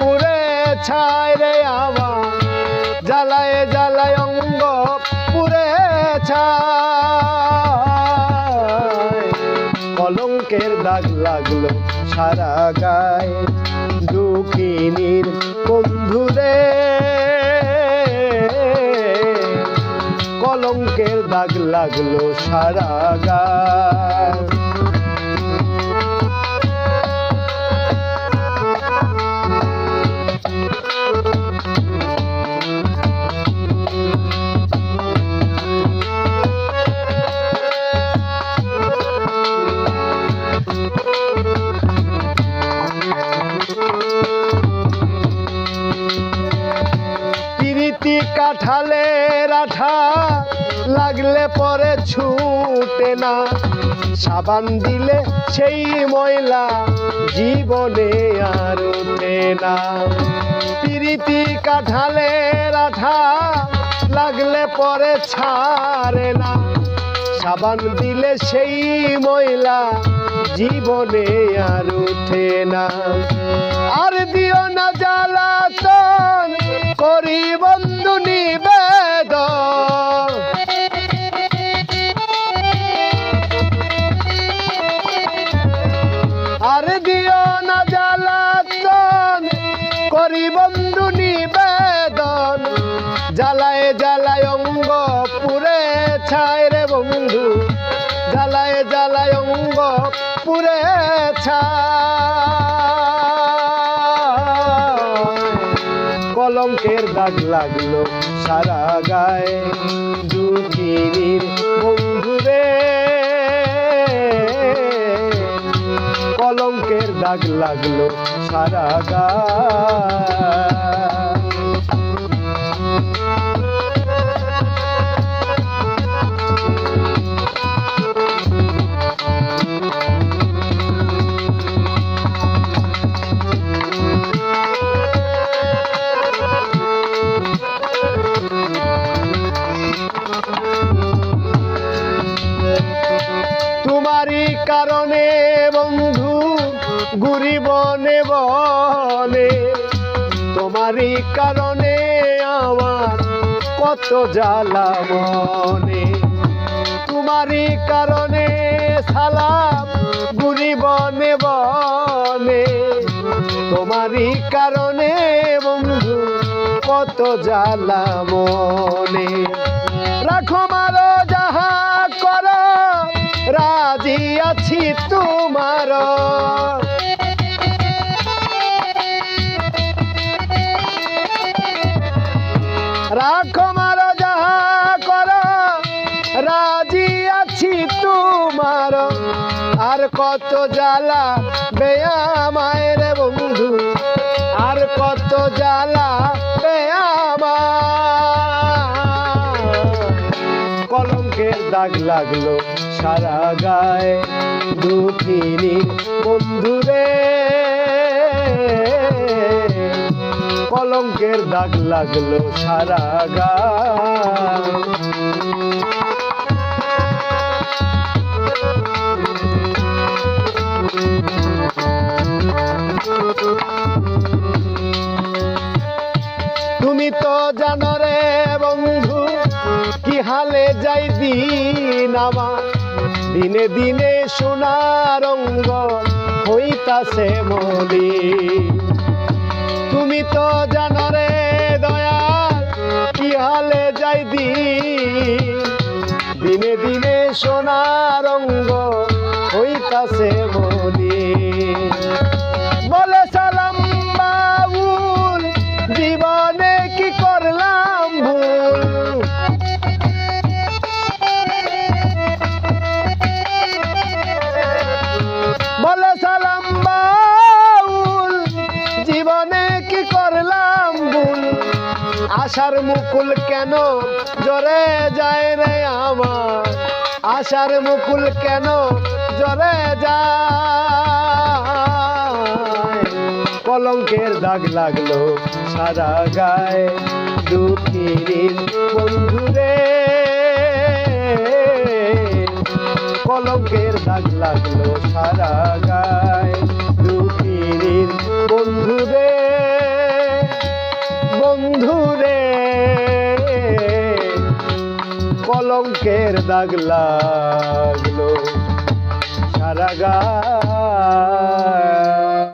পুরে ছায় রে আমা জালায় জালায় অঙ্গ পুরে ছায় কলঙ্কের দাগ লাগল সারা গায়ে। দুকিনীর বন্ধুরে। কলঙ্কের দাগ লাগল সারা গায়ে। লাগলে পরে ছুটে না। সাবান দিলে সেই ময়লা জীবনে আর ওঠে না। পিরিতি কাঠালে রাঠা লাগলে পরে ছাড়ে না। সাবান দিলে সেই ময়লা জীবনে আর ওঠে না। আর দিও না জ্বালাতন করি বন্ধু নিবেদন বন্ধু নিবেদন জ্বালায় জ্বালায় অঙ্গ পুরে ছায় রে বন্ধু। জ্বালায় জ্বালায় অঙ্গ পুরে কলঙ্কের দাগ লাগল সারা গায়ে। দুঃখিনীর দাগ লাগল সারা গা। কারণে গুরি বনে বনে তোমারই কারণে আমার কত জ্বালা মনে। তোমারই কারণে সালাম বনে বনে, তোমারই কারণে বন্ধু কত জ্বালা মনে। রাখো মারো যাহা রাখো মারো, যাহা করো। রাজি আছি তোমার। আর কত জ্বালা বেয়া মায়ের বন্ধু। আর কত জ্বালা বেয়া কলঙ্কের দাগ লাগল সারা গায়ে। দুঃখিনী বন্ধুরে। কলঙ্কের দাগ লাগল সারা গায়ে তুমি তো জানো রে বন্ধু, কি হালে যাই দিন আমার। দিনে দিনে সোনার অঙ্গ হইতাছে মলি তুমি তো জানো রে দয়া কি হালে যাই দিন? দিনে দিনে সোনার অঙ্গ হইতাছে বলি বলে আশার মুকুল কেন জরে যায় রে আমার? আশার মুকুল কেন জরে যায়? কলঙ্কের দাগ লাগল সারা গায়ে। দুঃখীর বন্ধুরে কলঙ্কের দাগ লাগল সারা গায়ে। কলঙ্কের দাগ লাগল সারা গায়